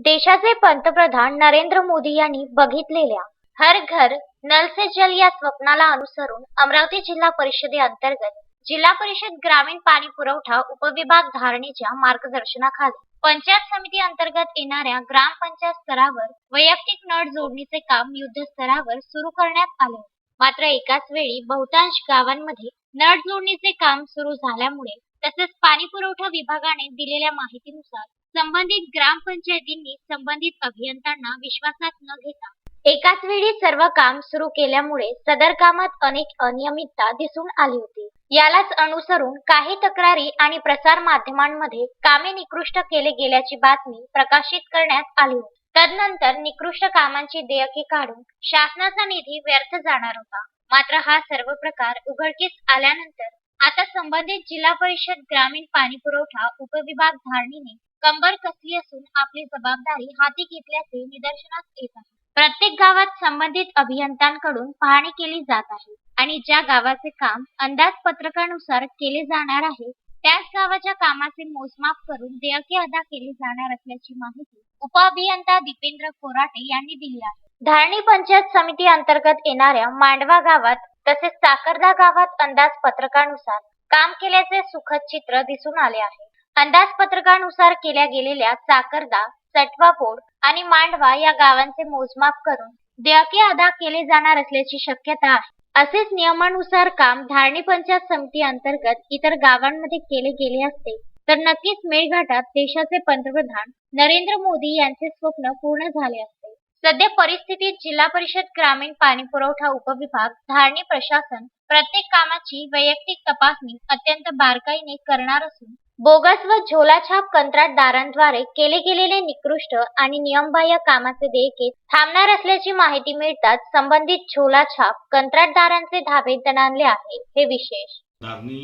देशाचे पंतप्रधान नरेंद्र मोदी यांनी बघितलेल्या हर घर नल से जल या स्वप्नाला अनुसरून अमरावती जिल्हा परिषदेअंतर्गत जिल्हा परिषद ग्रामीण पाणी पुरवठा उपविभाग धारणेच्या मार्गदर्शनाखाली पंचायत समिती अंतर्गत येणाऱ्या ग्रामपंचायत स्तरावर वैयक्तिक नळ जोडणीचे काम युद्ध स्तरावर सुरू करण्यात आले. मात्र एकाच वेळी बहुतांश गावांमध्ये नळ जोडणीचे काम सुरू झाल्यामुळे तसेच पाणी पुरवठा विभागाने दिलेल्या माहितीनुसार संबंधित ग्रामपंचायतींनी संबंधित अभियंत्यांना विश्वासात न घेता एकाच वेळी सर्व काम सुरू केल्यामुळे सदर कामात अनेक अनियमितता दिसून आली होती. यालाच अनुसरून काही तक्रारी आणि प्रसार माध्यमांमध्ये कामे निकृष्ट केले गेल्याची बातमी प्रकाशित करण्यात आली होती. तदनंतर निकृष्ट कामांची देयके काढून शासनाचा निधी व्यर्थ जाणार होता. मात्र हा सर्व प्रकार उघडकीस आल्यानंतर आता संबंधित जिल्हा परिषद ग्रामीण पाणी पुरवठा उपविभाग धारणीने कंबर कसली असून आपली जबाबदारी हाती घेतल्याचे निदर्शनास येत आहे. प्रत्येक गावात संबंधित अभियंत्यांकडून पाहणी केली जात आहे आणि ज्या गावाचे काम अंदाजपत्रकानुसार केले जाणार आहे त्याच गावाच्या कामाचे मोजमाप करून देयके अदा केली जाणार असल्याची माहिती उपअभियंता दीपेंद्र कोराटे यांनी दिली आहे. धारणी पंचायत समिती अंतर्गत येणाऱ्या मांडवा गावात तसेच साकरदा गावात अंदाजपत्रकानुसार काम केल्याचे सुखद चित्र दिसून आले आहे. अंदाजपत्रकानुसार केल्या गेलेल्या साकरदा सटवापोड आणि मांडवा या गावांचे मोजमाप करून देयके अदा केले जाणार असल्याची शक्यता आहे. असेच नियमानुसार काम धारणी पंचायत समिती अंतर्गत इतर गावांमध्ये केले गेले असते. तर नक्कीच मेळघाटात देशाचे पंतप्रधान नरेंद्र मोदी यांचे स्वप्न पूर्ण झाले असते. सध्या परिस्थितीत जिल्हा परिषद ग्रामीण पाणी पुरवठा उपविभाग धारणी प्रशासन प्रत्येक कामाची वैयक्तिक तपासणी अत्यंत बारकाईने करणार असून बोगस व झोलाछाप कंत्राटदारांद्वारे केले गेलेले निकृष्ट आणि नियमबाह्य कामाचे देयके थांबणार असल्याची माहिती मिळताच संबंधित झोलाछाप कंत्राटदारांचे धाबे दणाणले आहे हे विशेष. धारणी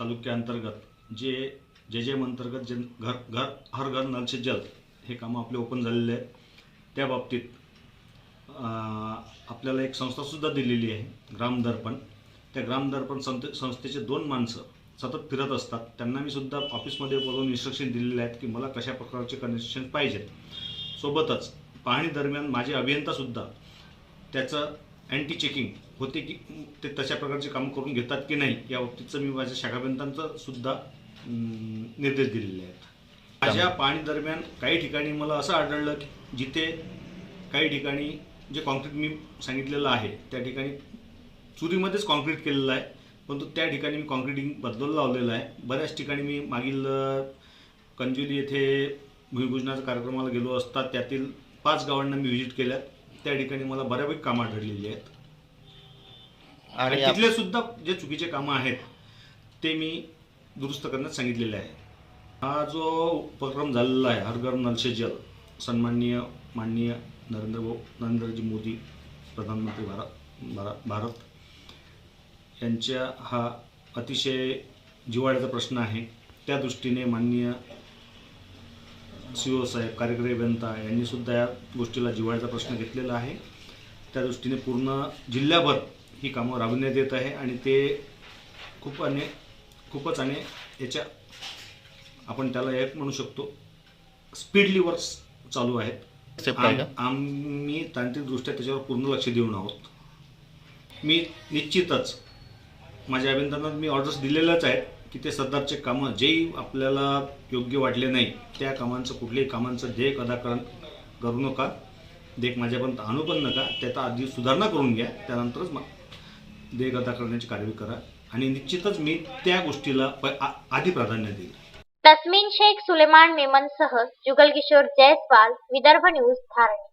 तालुक्याअंतर्गत जे जे जे अंतर्गत जे घर घर हर घर नल से जल हे कामं आपले ओपन झालेले आहेत. त्या बाबतीत आपल्याला एक संस्थासुद्धा दिलेली आहे ग्रामदर्पण. त्या ग्रामदर्पण संस्थे संस्थेचे दोन माणसं सतत फिरत असतात. त्यांना मी सुद्धा ऑफिसमध्ये बोलवून इन्स्ट्रक्शन दिलेले आहेत की मला कशा प्रकारचे कनेक्शन पाहिजेत. सोबतच पाहणी दरम्यान माझे अभियंतासुद्धा त्याचं अँटी चेकिंग होते की ते तशा प्रकारचे काम करून घेतात की नाही या बाबतीतचं मी माझ्या शाखाबंधांचं सुद्धा निर्देश दिलेले आहेत. माझ्या पाणी दरम्यान काही ठिकाणी मला असं आढळलं की जिथे काही ठिकाणी जे कॉन्क्रीट मी सांगितलेलं आहे त्या ठिकाणी चुरीमध्येच कॉन्क्रीट केलेलं आहे. परंतु त्या ठिकाणी मी कॉन्क्रिटिंग बदलून लावलेलं आहे. बऱ्याच ठिकाणी मी मागील कंजुली येथे भूमिपूजनाच्या कार्यक्रमाला गेलो असता त्यातील पाच गावांना मी व्हिजिट केल्या त्या ठिकाणी मला बऱ्यापैकी कामं आढळलेली आहेत. आणि तिथले सुद्धा जे चुकीचे कामं आहेत ते मी दुरुस्त करण्यास सांगितलेले आहे. हा जो उपक्रम झालेला आहे हर घर नल से जल सन्माननीय माननीय नरेंद्र भाऊ नरेंद्रजी मोदी प्रधानमंत्री भारत भारत भारत यांच्या हा अतिशय जिव्हाळ्याचा प्रश्न आहे. त्या दृष्टीने माननीय सी ओ साहेब कार्यकारी अभियंता यांनी सुद्धा या गोष्टीला जिव्हाळ्याचा प्रश्न घेतलेला आहे. त्या दृष्टीने पूर्ण जिल्ह्याभर ही कामं राबवण्यात येत आहे आणि ते खूप आणि खूपच आणि याच्या आपण त्याला एक म्हणू शकतो स्पीडली वर्क्स चालू आहेत. आम्ही तांत्रिकदृष्ट्या त्याच्यावर पूर्ण लक्ष देऊन आहोत. मी निश्चितच माझ्या अभिनंदनात मी ऑर्डर्स दिलेल्याच आहेत की ते सदरचे कामं जेही आपल्याला योग्य वाटले नाही त्या कामांचं कुठल्याही कामांचं देयक अदाकरण करू नका. देख माझ्यापर्यंत आणू पण नका. त्याचा आधी सुधारणा करून घ्या. त्यानंतरच मा देयक अदा करण्याची कारवाई करा. आणि निश्चितच मी त्या गोष्टीला आधी प्राधान्य देईल तस्मीन शेख सुलेमान मेमनसह जुगल किशोर जयस्वाल विदर्भ न्यूज धारणी